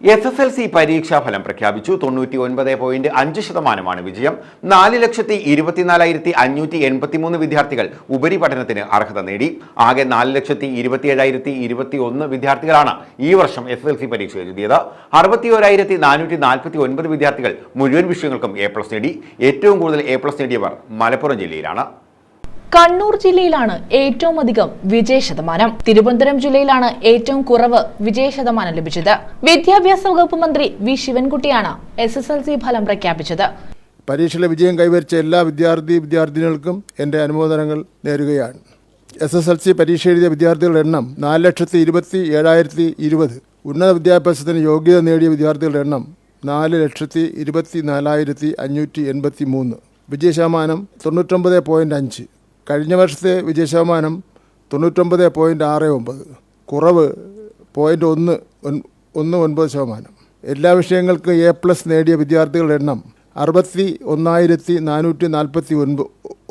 S S L C പരീക്ഷാഫലം പ്രഖ്യാപിച്ചു. തൊണ്ണൂറ്റി ഒൻപത് പോയിന്റ് അഞ്ച് ശതമാനമാണ് വിജയം. നാല് ലക്ഷത്തി ഇരുപത്തിനാലായിരത്തി അഞ്ഞൂറ്റി എൺപത്തിമൂന്ന് വിദ്യാർത്ഥികൾ ഉപരിപഠനത്തിന് അർഹത നേടി. ആകെ നാല് ലക്ഷത്തി ഇരുപത്തിയേഴായിരത്തി ഇരുപത്തി ഒന്ന് വിദ്യാർത്ഥികളാണ് ഈ വർഷം എസ് എസ് എൽ സി പരീക്ഷ എഴുതിയത്. അറുപത്തി ഒരായിരത്തി നാനൂറ്റി നാൽപ്പത്തി ഒൻപത് വിദ്യാർത്ഥികൾ മുഴുവൻ വിഷയങ്ങൾക്കും എ പ്ലസ് നേടി. ഏറ്റവും കൂടുതൽ എ പ്ലസ് നേടിയവർ മലപ്പുറം ജില്ലയിലാണ്. കണ്ണൂർ ജില്ലയിലാണ് ഏറ്റവും അധികം വിജയ ശതമാനം. തിരുവനന്തപുരം ജില്ലയിലാണ് ഏറ്റവും കുറവ് വിജയ ശതമാനം ലഭിച്ചത്. വിദ്യാഭ്യാസ വകുപ്പ് മന്ത്രി വി. ശിവൻകുട്ടിയാണ് എസ് എസ് എൽ സി ഫലം പ്രഖ്യാപിച്ചത്. പരീക്ഷയിലെ വിജയം കൈവരിച്ച എല്ലാ വിദ്യാർത്ഥി വിദ്യാർത്ഥിനികൾക്കും എന്റെ അനുമോദനങ്ങൾ നേരുകയാണ്. എസ് എസ് എൽ സി പരീക്ഷ എഴുതിയ വിദ്യാർത്ഥികളുടെ എണ്ണം നാല് ലക്ഷത്തി ഇരുപത്തി ഏഴായിരത്തി ഇരുപത്. ഉന്നത വിദ്യാഭ്യാസത്തിന് യോഗ്യത നേടിയ വിദ്യാർത്ഥികളുടെ എണ്ണം നാല് ലക്ഷത്തി ഇരുപത്തി നാലായിരത്തി അഞ്ഞൂറ്റി എൺപത്തി മൂന്ന് വിജയശതമാനം തൊണ്ണൂറ്റൊമ്പത് പോയിന്റ് അഞ്ച്. കഴിഞ്ഞ വർഷത്തെ വിജയശതമാനം തൊണ്ണൂറ്റൊമ്പത് പോയിന്റ് ആറ് ഒമ്പത്. കുറവ് പോയിന്റ് ഒന്ന് ഒന്ന് ഒൻപത് ശതമാനം. എല്ലാ വിഷയങ്ങൾക്കും എ പ്ലസ് നേടിയ വിദ്യാർത്ഥികളുടെ എണ്ണം അറുപത്തി ഒന്നായിരത്തി നാനൂറ്റി നാൽപ്പത്തി ഒൻപ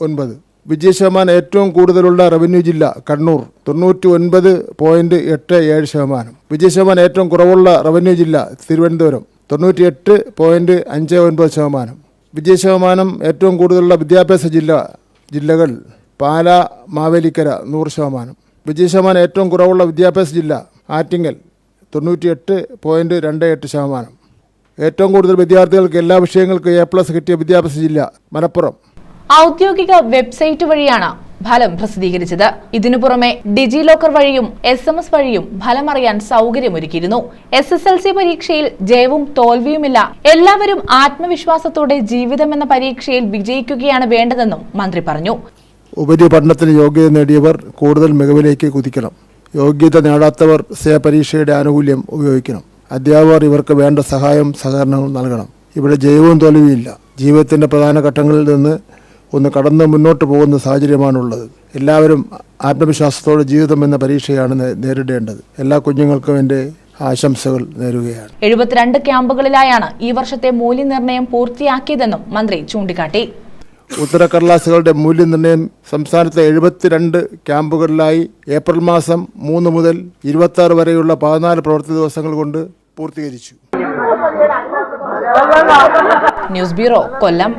ഒൻപത്. വിജയശതമാനം ഏറ്റവും കൂടുതലുള്ള റവന്യൂ ജില്ല കണ്ണൂർ തൊണ്ണൂറ്റി ഒൻപത് പോയിന്റ് എട്ട് ഏഴ് ശതമാനം. വിജയശതമാനം ഏറ്റവും കുറവുള്ള റവന്യൂ ജില്ല തിരുവനന്തപുരം തൊണ്ണൂറ്റി എട്ട് പോയിന്റ് അഞ്ച് ഒൻപത് ശതമാനം. വിജയശതമാനം ഏറ്റവും കൂടുതലുള്ള വിദ്യാഭ്യാസ ജില്ല ജില്ലകൾ പാല മാവേലിക്കര നൂറ് ശതമാനം. വിജയശതമാനം ഏറ്റവും കുറവുള്ള വിദ്യാഭ്യാസ ജില്ല ആറ്റിങ്ങൽ തൊണ്ണൂറ്റിയെട്ട് പോയിന്റ് രണ്ട് എട്ട് ശതമാനം. ഏറ്റവും കൂടുതൽ വിദ്യാർത്ഥികൾക്ക് എല്ലാ വിഷയങ്ങൾക്കും എ പ്ലസ് കിട്ടിയ വിദ്യാഭ്യാസ ജില്ല മലപ്പുറം. ഔദ്യോഗിക വെബ്സൈറ്റ് വഴിയാണ് ഫലം പ്രസിദ്ധീകരിച്ചത്. ഇതിനു പുറമെ ഡിജി ലോക്കർ വഴിയും എസ് എം എസ് വഴിയും ഫലം അറിയാൻ സൗകര്യമൊരുക്കിയിരുന്നു. എസ് എസ് എൽ സി പരീക്ഷയിൽ ജയവും തോൽവിയുമില്ല. എല്ലാവരും ആത്മവിശ്വാസത്തോടെ ജീവിതം എന്ന പരീക്ഷയിൽ വിജയിക്കുകയാണ് വേണ്ടതെന്നും മന്ത്രി പറഞ്ഞു. ഉപരിപഠനത്തിന് യോഗ്യത നേടിയവർ കൂടുതൽ മികവിലേക്ക് കുതിക്കണം. യോഗ്യത നേടാത്തവർ സേ പരീക്ഷയുടെ ആനുകൂല്യം ഉപയോഗിക്കണം. അധ്യാപകർ ഇവർക്ക് വേണ്ട സഹായം സഹകരണവും നൽകണം. ഇവിടെ ജൈവവും തോൽവിയില്ല ജീവിതത്തിന്റെ പ്രധാന ഘട്ടങ്ങളിൽ നിന്ന് ഒന്ന് കടന്ന് മുന്നോട്ട് പോകുന്ന സാഹചര്യമാണുള്ളത്. എല്ലാവരും ആത്മവിശ്വാസത്തോടെ ജീവിതം എന്ന പരീക്ഷയാണ് നേരിടേണ്ടത്. എല്ലാ കുഞ്ഞുങ്ങൾക്കും എന്റെ ആശംസകൾ നേരുകയാണ്. എഴുപത്തിരണ്ട് ക്യാമ്പുകളിലായാണ് ഈ വർഷത്തെ മൂല്യനിർണയം പൂർത്തിയാക്കിയതെന്നും മന്ത്രി ചൂണ്ടിക്കാട്ടി. ഉത്തരക്കടലാസുകളുടെ മൂല്യനിർണയം സംസ്ഥാനത്തെ എഴുപത്തിരണ്ട് ക്യാമ്പുകളിലായി ഏപ്രിൽ മാസം മൂന്ന് മുതൽ ഇരുപത്തി വരെയുള്ള പതിനാല് പ്രവൃത്തി ദിവസങ്ങൾ കൊണ്ട് പൂർത്തീകരിച്ചു. News bureau Kollam.